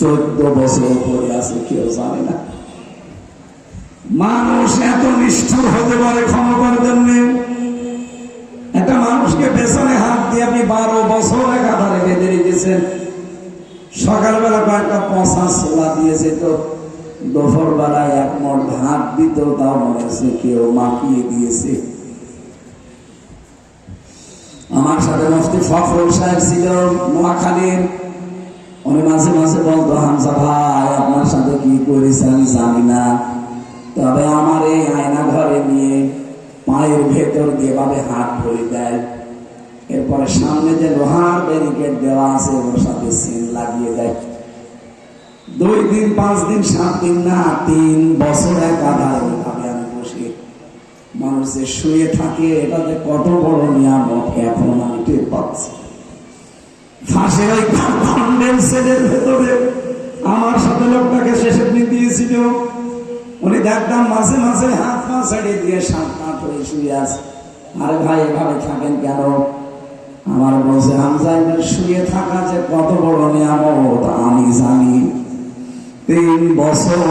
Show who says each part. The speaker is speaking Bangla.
Speaker 1: চোদ্দ বছর পরে আছে, কেউ জানে না। মানুষ এত নিষ্ঠুর হতে পারে ক্ষমা করে দেননি একটা মানুষকে পেছনে হাত দিয়ে আপনি বারো বছর একাধারে বেঁধে রেখেছেন। সকালবেলা কয়েকটা পচা ছোলা দিয়েছে তো দুপুর বেলায় এক মঠ ভাত দিত, তাও মনে হচ্ছে কেউ মাখিয়ে দিয়েছে। আমার সাথে মুফতি ফখরুল সাহেব ছিল নোয়াখালীর। উনি মাঝে মাঝে বলতো হামসা ভাই, আপনার সাথে কি করেছে আমি জানি না। তবে আমার এই আয়না ঘরে নিয়ে পায়ের ভেতর দিয়ে ভাবে হাত ধরে দেয়, এরপরে সামনে যে লোহার ব্যারিকেড দেওয়া আছে, ওর সাথে সিল লাগিয়ে দেয়। দুই দিন, পাঁচ দিন, সাত দিন না, তিন বছর এক আধার ভাবে আমি বসে মানুষ যে শুয়ে থাকে এটাতে কত বড় নিয়ামক এখন আমি টের পাচ্ছি। ফাঁসের ওই কন্ডেন্সের ভেতরে আমার সাথে লোকটাকে শেষে দিন দিয়েছিল। উনি দেখতাম মাঝে মাঝে হাত পা ছেড়ে দিয়ে সাত আট হয়ে শুয়ে আছে। আরে ভাই, এভাবে থাকেন কেন? আমার বলছে হামজাইমের শুয়ে থাকা যে কত বড় নিয়ামত, আমি জানি। তিন বছর